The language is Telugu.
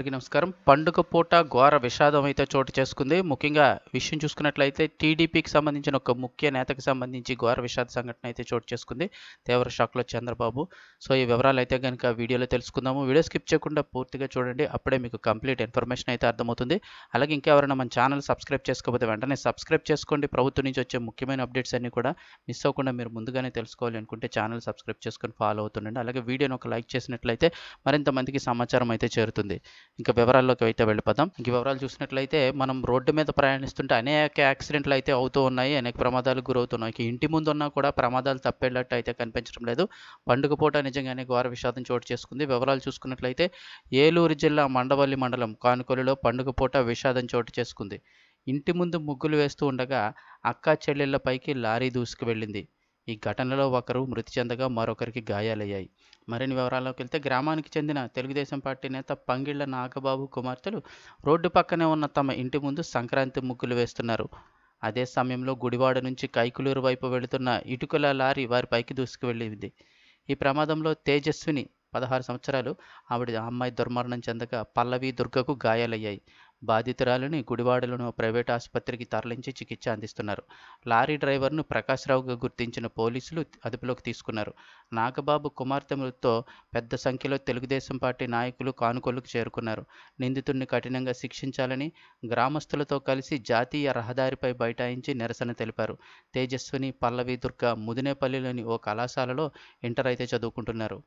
అందరికీ నమస్కారం. పండుగ పూట ఘోర విషాదం అయితే చోటు చేసుకుంది. ముఖ్యంగా విషయం చూసుకున్నట్లయితే టీడీపీకి సంబంధించిన ఒక ముఖ్య నేతకు సంబంధించి ఘోర విషాద సంఘటన అయితే చోటు చేసుకుంది. తీవ్ర షాక్లో చంద్రబాబు. సో ఈ వివరాలు అయితే కనుక వీడియోలో తెలుసుకుందాము. వీడియో స్కిప్ చేయకుండా పూర్తిగా చూడండి. అప్పుడే మీకు కంప్లీట్ ఇన్ఫర్మేషన్ అయితే అర్థమవుతుంది. అలాగే ఇంకెవరైనా మన ఛానల్ సబ్స్క్రైబ్ చేసుకోకపోతే వెంటనే సబ్స్క్రైబ్ చేసుకోండి. ప్రభుత్వం నుంచి వచ్చే ముఖ్యమైన అప్డేట్స్ అన్ని కూడా మిస్ అవ్వకుండా మీరు ముందుగానే తెలుసుకోవాలి అనుకుంటే ఛానల్ సబ్స్క్రైబ్ చేసుకొని ఫాలో అవుతుండండి. అలాగే వీడియోని ఒక లైక్ చేసినట్లయితే మరింత మందికి సమాచారం అయితే చేరుతుంది. ఇంకా వివరాల్లోకి అయితే వెళ్ళిపోదాం. ఇంక వివరాలు చూసినట్లయితే మనం రోడ్డు మీద ప్రయాణిస్తుంటే అనేక యాక్సిడెంట్లు అయితే అవుతూ ఉన్నాయి అనేక ప్రమాదాలకు గురవుతున్నాయి. ఇంటి ముందు ఉన్నా కూడా ప్రమాదాలు తప్పేళ్ళట్టు అయితే కనిపించడం లేదు. పండుగ పూట నిజంగానే ఘోర విషాదం చోటు చేసుకుంది. వివరాలు చూసుకున్నట్లయితే ఏలూరు జిల్లా మండవల్లి మండలం కానుకొలిలో పండుగ పూట విషాదం చోటు చేసుకుంది. ఇంటి ముందు ముగ్గులు వేస్తూ ఉండగా అక్కా చెల్లెళ్ళపైకి లారీ దూసుకు వెళ్ళింది. ఈ ఘటనలో ఒకరు మృతి చెందగా మరొకరికి గాయాలయ్యాయి. మరిన్ని వివరాల్లోకి వెళ్తే గ్రామానికి చెందిన తెలుగుదేశం పార్టీ నేత పంగిళ్ళ నాగబాబు కుమార్తెలు రోడ్డు పక్కనే ఉన్న తమ ఇంటి ముందు సంక్రాంతి ముగ్గులు వేస్తున్నారు. అదే సమయంలో గుడివాడ నుంచి కైకులూరు వైపు వెళుతున్న ఇటుకల లారీ వారిపైకి దూసుకు వెళ్ళింది ఈ ప్రమాదంలో తేజస్విని పదహారు సంవత్సరాలు ఆవిడ అమ్మాయి దుర్మరణం చెందగా పల్లవి దుర్గకు గాయాలయ్యాయి. బాధితురాలిని గుడివాడలను ప్రైవేట్ ఆసుపత్రికి తరలించి చికిత్స అందిస్తున్నారు. లారీ డ్రైవర్ను ప్రకాశ్రావుగా గుర్తించిన పోలీసులు అదుపులోకి తీసుకున్నారు. నాగబాబు కుమార్తె మృతితో పెద్ద సంఖ్యలో తెలుగుదేశం పార్టీ నాయకులు కానుకొల్లుకు చేరుకున్నారు. నిందితుడిని కఠినంగా శిక్షించాలని గ్రామస్తులతో కలిసి జాతీయ రహదారిపై బైఠాయించి నిరసన తెలిపారు. తేజస్విని పల్లవి దుర్గ ముదినేపల్లిలోని ఓ కళాశాలలో ఇంటర్ అయితే చదువుకుంటున్నారు.